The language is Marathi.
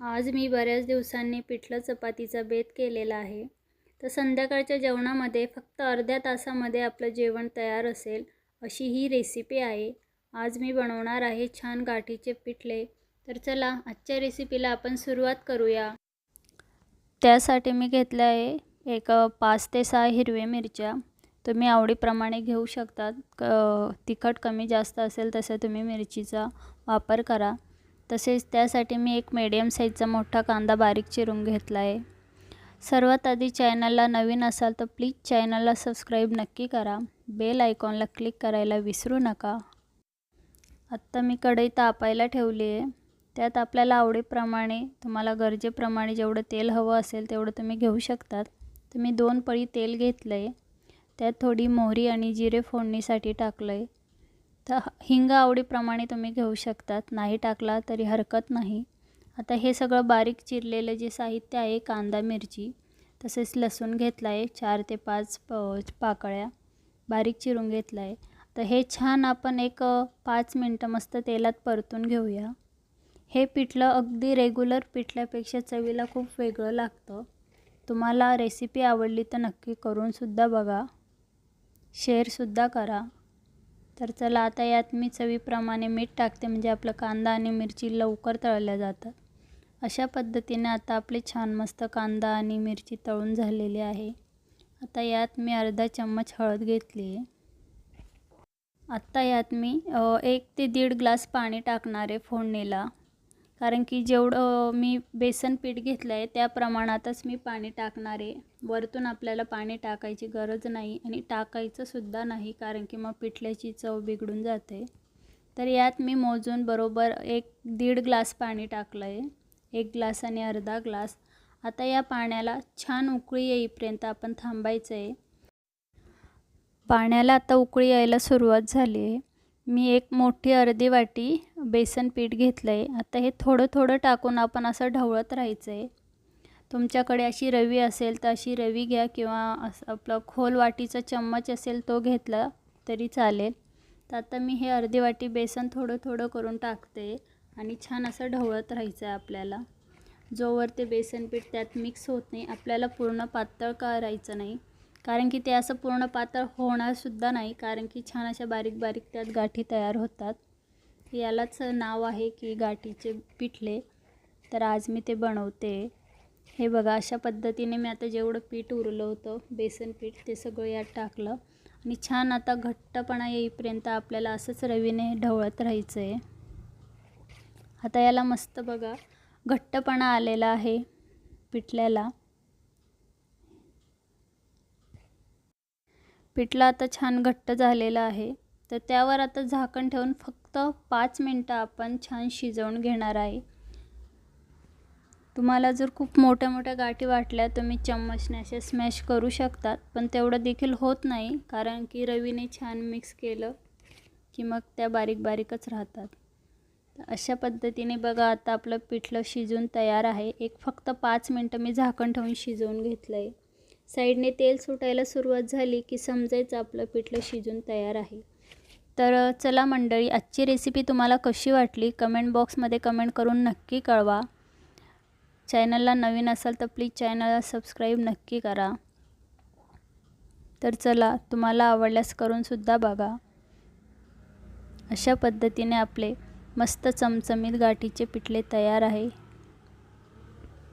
आज मी बऱ्याच दिवसांनी पिठलं चपातीचा बेत केलेला आहे. तर संध्याकाळच्या जेवणामध्ये फक्त अर्ध्या तासामध्ये आपलं जेवण तयार असेल अशी ही रेसिपी आहे. आज मी बनवणार आहे छान गाठीचे पिठले. तर चला आजच्या रेसिपीला आपण सुरुवात करूया. त्यासाठी मी घेतलं आहे एक पाच ते सहा हिरव्या मिरच्या. तुम्ही आवडीप्रमाणे घेऊ शकतात. क तिखट कमी जास्त असेल तसं तुम्ही मिरचीचा वापर करा. तसेच त्यासाठी मी एक मीडियम साईजचा मोठा कांदा बारीक चिरून घेतला आहे. सर्वात आधी चॅनलला नवीन असाल तर प्लीज चॅनलला सबस्क्राईब नक्की करा. बेल आयकॉनला क्लिक करायला विसरू नका. आत्ता मी कढई तापायला ठेवली आहे. त्यात आपल्याला आवडीप्रमाणे तुम्हाला गरजेप्रमाणे जेवढं तेल हवं असेल तेवढं तुम्ही घेऊ शकतात. तर मी दोन पळी तेल घेतलं आहे त्यात थोडी मोहरी आणि जिरे फोडणीसाठी टाकलं आहे तर हिंग आवडीप्रमाणे तुम्ही घेऊ शकतात. नाही टाकला तरी हरकत नाही. आता हे सगळं बारीक चिरलेलं जे साहित्य आहे कांदा मिरची तसेच लसूण घेतला आहे चार ते पाच प पाकळ्या बारीक चिरून घेतला आहे तर हे छान आपण एक पाच मिनटं मस्त तेलात परतून घेऊया. हे पिठलं अगदी रेग्युलर पिठल्यापेक्षा चवीला खूप वेगळं लागतं. तुम्हाला रेसिपी आवडली तर नक्की करूनसुद्धा बघा. शेअरसुद्धा करा. तर चला आता यात मी चवीप्रमाणे मीठ टाकते म्हणजे आपलं कांदा आणि मिरची लवकर तळल्या जातात. अशा पद्धतीने आता आपले छान मस्त कांदा आणि मिरची तळून झालेली आहे. आता यात मी अर्धा चम्मच हळद घेतली आहे. आत्ता यात मी एक ते दीड ग्लास पाणी टाकणार आहे फोडणीला. कारण की जेवढं मी बेसन पीठ घेतलं आहे त्या प्रमाणातच मी पाणी टाकणार आहे. वरतून आपल्याला पाणी टाकायची गरज नाही आणि टाकायचंसुद्धा नाही कारण की मग पिठल्याची चव बिघडून जाते. तर यात मी मोजून बरोबर एक दीड ग्लास पाणी टाकलं आहे. एक ग्लास आणि अर्धा ग्लास. आता या पाण्याला छान उकळी येईपर्यंत आपण थांबायचं आहे. पाण्याला आता उकळी यायला सुरुवात झाली आहे. मी एक मोठी अर्धी वाटी बेसन पीठ घेतलं आहे आता हे थोडं थोडं टाकून आपण असं ढवळत राहायचं आहे तुमच्याकडे अशी रवी असेल तर अशी रवी घ्या किंवा असं आपलं खोल वाटीचा चम्मच असेल तो घेतला तरी चालेल. तर आता मी हे अर्धी वाटी बेसन थोडं थोडं करून टाकते आणि छान असं ढवळत राहायचं आहे आपल्याला. जोवर ते बेसन पीठ त्यात मिक्स होत नाही. आपल्याला पूर्ण पातळ करायचं नाही. कारण की ते असं पूर्ण पातळ होणारसुद्धा नाही कारण की छान अशा बारीक बारीक त्यात गाठी तयार होतात. यालाच नाव आहे की गाठीचे पिठले. तर आज मी ते बनवते. हे बघा अशा पद्धतीने मी आता जेवढं पीठ उरलं होतं बेसन पीठ ते सगळं यात टाकलं. आणि छान आता घट्टपणा येईपर्यंत आपल्याला असंच रवीने ढवळत राहायचं आहे आता याला मस्त बघा घट्टपणा आलेला आहे पिठल्याला. पिठलं आता छान घट्ट झालेलं आहे. तर त्यावर आता झाकण ठेवून फक्त पाच मिनटं आपण छान शिजवून घेणार आहे. तुम्हाला जर खूप मोठ्या मोठ्या गाठी वाटल्या तुम्ही चम्मचने असे स्मॅश करू शकतात. पण तेवढं देखील होत नाही कारण की रवीने छान मिक्स केलं की मग त्या बारीक बारीकच राहतात. अशा पद्धतीने बघा आता आपलं पिठलं शिजून तयार आहे. एक फक्त पाच मिनटं मी झाकण ठेवून शिजवून घेतलं आहे साईडने तेल सुटायला सुरुवात झाली की समजायचं आपलं पिठलं शिजून तयार आहे. तर चला मंडळी आजची रेसिपी तुम्हाला कशी वाटली? कमेंट बॉक्समध्ये कमेंट करून नक्की कळवा. चॅनलला नवीन असाल तर प्लीज चॅनलला सबस्क्राईब नक्की करा. तर चला तुम्हाला आवडल्यास करूनसुद्धा बघा. अशा पद्धतीने आपले मस्त चमचमीत गाठीचे पिठले तयार आहे.